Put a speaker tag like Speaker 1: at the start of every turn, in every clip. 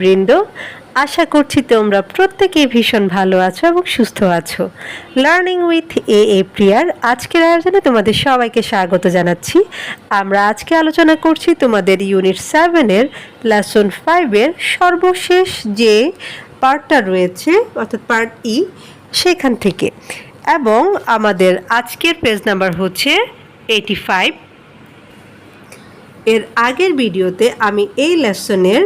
Speaker 1: বৃন্দ, আশা করছি তোমরা প্রত্যেকেই ভীষণ ভালো আছো এবং সুস্থ আছো। লার্নিং উইথ এ এ প্রিয়ার আজকের আয়োজনে তোমাদের সবাইকে স্বাগত জানাচ্ছি। আমরা আজকে আলোচনা করছি তোমাদের ইউনিট সেভেনের লেসন ফাইভের সর্বশেষ যে পার্টটা রয়েছে, অর্থাৎ পার্ট ই সেখান থেকে। এবং আমাদের আজকের পেজ নাম্বার হচ্ছে এইটি ফাইভ এর আগের ভিডিওতে আমি এই লেসনের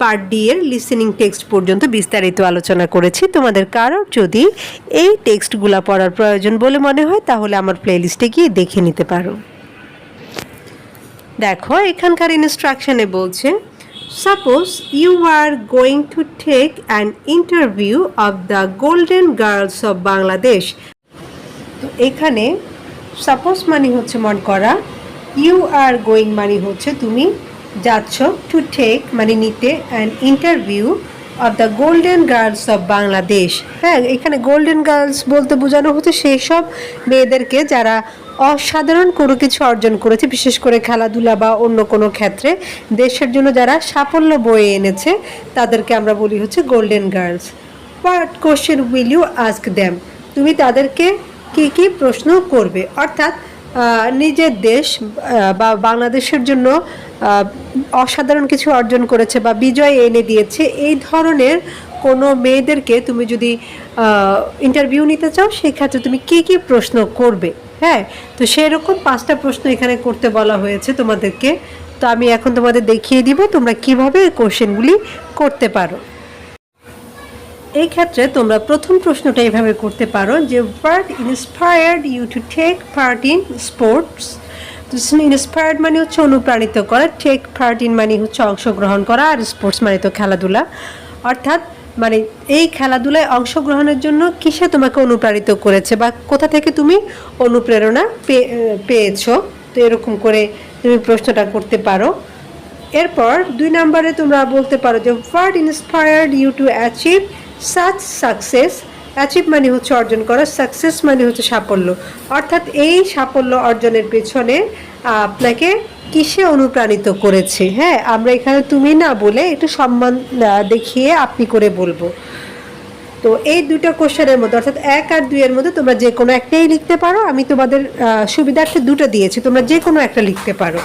Speaker 1: পার্ট ডি এর লিসেনিং টেক্সট পর্যন্ত বিস্তারিত আলোচনা করেছি। তোমাদের কারোর যদি এই টেক্সটগুলো পড়ার প্রয়োজন বলে মনে হয়, তাহলে আমার প্লেলিস্টে গিয়ে দেখে নিতে পারো। দেখো, এখানকার ইনস্ট্রাকশনে বলছে suppose you are going to take an interview of the golden girls of Bangladesh তো এখানে সাপোজ মানে হচ্ছে মন করা ইউ আর গোয়িং মানে হচ্ছে তুমি যাচ্ছ টু টেক মানে নিতে an interview of the golden girls of Bangladesh হ্যাঁ এখানে গোল্ডেন গার্লস বলতে বোঝানো হচ্ছে সেই সব মেয়েদেরকে যারা অসাধারণ কোনো কিছু অর্জন করেছে, বিশেষ করে খেলাধুলা বা অন্য কোনো ক্ষেত্রে। দেশের জন্য যারা সাফল্য বয়ে এনেছে, তাদেরকে আমরা বলি হচ্ছে golden girls what question will you ask them তুমি তাদেরকে কি কি প্রশ্ন করবে? অর্থাৎ নিজের দেশ বা বাংলাদেশের জন্য অসাধারণ কিছু অর্জন করেছে বা বিজয় এনে দিয়েছে। এই ধরনের কোনো মেয়েদেরকে তুমি যদি ইন্টারভিউ নিতে চাও, সেক্ষেত্রে তুমি কি কি প্রশ্ন করবে? হ্যাঁ তো সেরকম পাঁচটা প্রশ্ন এখানে করতে বলা হয়েছে তোমাদেরকে। তো আমি এখন তোমাদের দেখিয়ে দিব তোমরা কীভাবে কোশ্চেনগুলি করতে পারো। এই ক্ষেত্রে তোমরা প্রথম প্রশ্নটা এভাবে করতে পারো যে what inspired you to take part in sports inspired মানে হচ্ছে অনুপ্রাণিত করা। টেক পার্ট ইন মানে হচ্ছে অংশগ্রহণ করা আর স্পোর্টস মানে তো খেলাধুলা। অর্থাৎ মানে এই খেলাধুলায় অংশগ্রহণের জন্য কিসে তোমাকে অনুপ্রাণিত করেছে বা কোথা থেকে তুমি অনুপ্রেরণা পেয়েছ? তো এরকম করে তুমি প্রশ্নটা করতে পারো। এরপর দুই নম্বরে তোমরা বলতে পারো যে what inspired you to achieve such success achieve মানে হচ্ছে অর্জন করা সাকসেস মানে হচ্ছে সাফল্য। অর্থাৎ এই সাফল্য অর্জনের পেছনে আপনাকে কিসে অনুপ্রাণিত করেছে? হ্যাঁ আমরা এখানে তুমি না বলে একটু সম্মান দেখিয়ে আপনি করে বলব। তো এই দুটো কোশ্চেনের মধ্যে, অর্থাৎ এক আর দুইয়ের মধ্যে তোমরা যে কোনো একটাই লিখতে পারো। আমি তোমাদের সুবিধার্থে দুটো দিয়েছি, তোমরা যে কোনো একটা লিখতে পারো।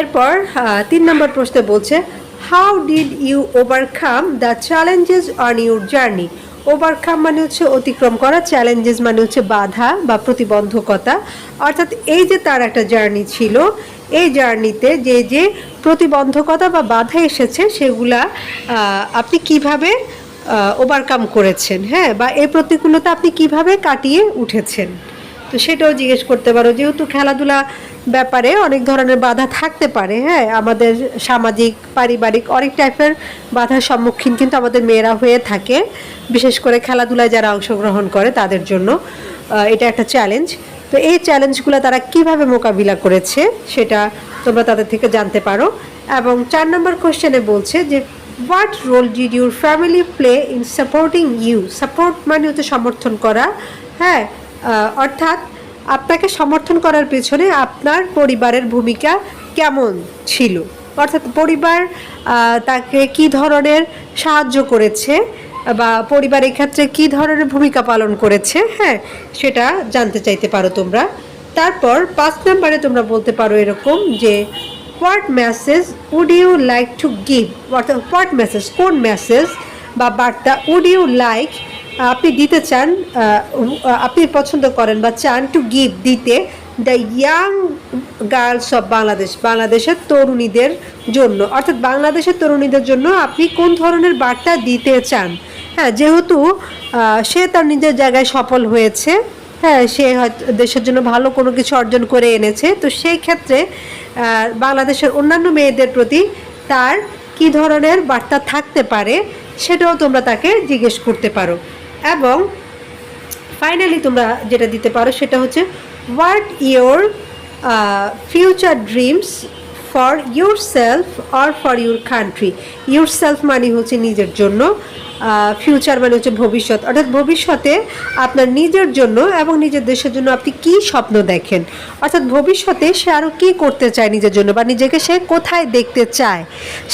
Speaker 1: এরপর তিন নম্বর প্রশ্নে বলছে how did you overcome the challenges on your journey overcome মানে হচ্ছে অতিক্রম করা চ্যালেঞ্জেস মানে হচ্ছে বাধা বা প্রতিবন্ধকতা। অর্থাৎ এই যে তার একটা জার্নি ছিল, এই জার্নিতে যে যে প্রতিবন্ধকতা বা বাধা এসেছে, সেগুলা আপনি কীভাবে ওভারকাম করেছেন হ্যাঁ? বা এই প্রতিকূলতা আপনি কীভাবে কাটিয়ে উঠেছেন? তো সেটাও জিজ্ঞেস করতে পারো। যেহেতু খেলাধুলা ব্যাপারে অনেক ধরনের বাধা থাকতে পারে হ্যাঁ? আমাদের সামাজিক, পারিবারিক অনেক টাইপের বাধার সম্মুখীন কিন্তু আমাদের মেয়েরা হয়ে থাকে। বিশেষ করে খেলাধুলায় যারা অংশগ্রহণ করে তাদের জন্য এটা একটা চ্যালেঞ্জ তো এই চ্যালেঞ্জগুলো তারা কীভাবে মোকাবিলা করেছে সেটা তোমরা তাদের থেকে জানতে পারো। এবং চার নম্বর কোশ্চেনে বলছে যে what role did your family play in supporting you support মানে হচ্ছে সমর্থন করা হ্যাঁ? অর্থাৎ আপনাকে সমর্থন করার পেছনে আপনার পরিবারের ভূমিকা কেমন ছিল? অর্থাৎ পরিবার তাকে কি ধরনের সাহায্য করেছে বা পরিবার এক্ষেত্রে কি ধরনের ভূমিকা পালন করেছে? হ্যাঁ সেটা জানতে চাইতে পারো তোমরা। তারপর পাঁচ নাম্বারে তোমরা বলতে পারো এরকম যে what message would you like to give অর্থাৎ হোয়াট মেসেজ কোন মেসেজ বা বার্তা উড ইউ লাইক আপনি দিতে চান আপনি পছন্দ করেন বা চান টু গিভ দিতে the young girls of Bangladesh বাংলাদেশের তরুণীদের জন্য। অর্থাৎ বাংলাদেশের তরুণীদের জন্য আপনি কোন ধরনের বার্তা দিতে চান? হ্যাঁ যেহেতু সে তার নিজের জায়গায় সফল হয়েছে হ্যাঁ সে হয়তো দেশের জন্য ভালো কোনো কিছু অর্জন করে এনেছে, তো সেই ক্ষেত্রে বাংলাদেশের অন্যান্য মেয়েদের প্রতি তার কি ধরনের বার্তা থাকতে পারে, সেটাও তোমরা তাকে জিজ্ঞেস করতে পারো। এবং ফাইনালি তোমরা যেটা দিতে পারো সেটা হচ্ছে what your future dreams for yourself or for your country yourself মানে হচ্ছে নিজের জন্য ফিউচার মানে হচ্ছে ভবিষ্যৎ। অর্থাৎ ভবিষ্যতে আপনার নিজের জন্য এবং নিজের দেশের জন্য আপনি কি স্বপ্ন দেখেন? অর্থাৎ ভবিষ্যতে সে আরও কী করতে চায় নিজের জন্য বা নিজেকে সে কোথায় দেখতে চায়,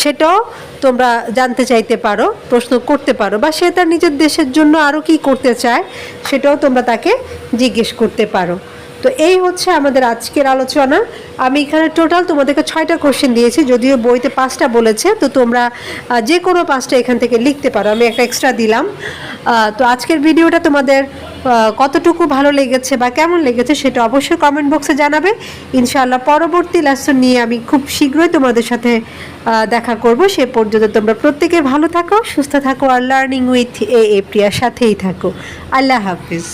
Speaker 1: সেটাও তোমরা জানতে চাইতে পারো, প্রশ্ন করতে পারো। বা সে তার নিজের দেশের জন্য আরও কি করতে চায়, সেটাও তোমরা তাকে জিজ্ঞেস করতে পারো। তো এই হচ্ছে আমাদের আজকের আলোচনা। আমি এখানে টোটাল তোমাদেরকে ছয়টা কোশ্চেন দিয়েছি, যদিও বইতে পাঁচটা বলেছে, তো তোমরা যে কোনো পাঁচটা এখান থেকে লিখতে পারো। আমি একটা এক্সট্রা দিলাম। তো আজকের ভিডিওটা তোমাদের কতটুকু ভালো লেগেছে বা কেমন লেগেছে সেটা অবশ্যই কমেন্ট বক্সে জানাবে। ইনশাআল্লাহ পরবর্তী লেসন নিয়ে আমি খুব শীঘ্রই তোমাদের সাথে দেখা করব। সে পর্যন্ত তোমরা প্রত্যেকে ভালো থাকো, সুস্থ থাকো, আর লার্নিং উইথ এ এ প্রিয়ার সাথেই থাকো। আল্লাহ হাফিজ।